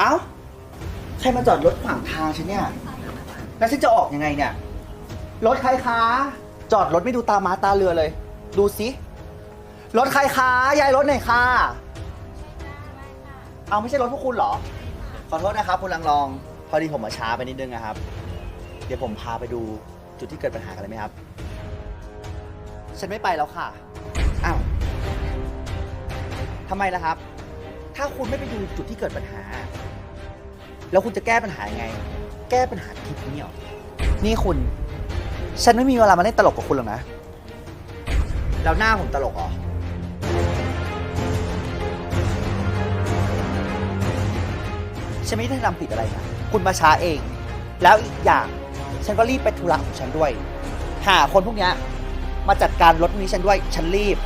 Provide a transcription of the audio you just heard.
เอ้า ใครมาจอดรถขวางทางฉันเนี่ย แล้วฉันจะออกยังไงเนี่ย รถใครคะ จอดรถไม่ดูตาม้าตาเรือเลย ดูสิ รถใครคะ ยายรถไหนอยคะ เอาไม่ใช่รถพวกคุณเหรอ ขอโทษนะครับ คุณลังรอง พอดีผมมาช้าไปนิดนึงนะครับ เดี๋ยวผมพาไปดูจุดที่เกิดปัญหากันเลยไหมครับ ฉันไม่ไปแล้วค่ะ อ้าวทำไมล่ะครับ ถ้าคุณไม่ไปดูจุดที่เกิดปัญหา แล้วคุณจะแก้ปัญหายังไง แก้ปัญหาคลิปนี้เหรอนี่คุณ ฉันไม่มีเวลามาเล่นตลกกับคุณหรอกนะ แล้วหน้าผมตลกเหรอ ฉันไม่ได้ทำผิดอะไรนะคุณมาช้าเอง แล้วอีกอย่าง ฉันก็รีบไปธุระของฉันด้วย หาคนพวกเนี้ยมาจัดการรถนี้ฉันด้วย ฉันรีบ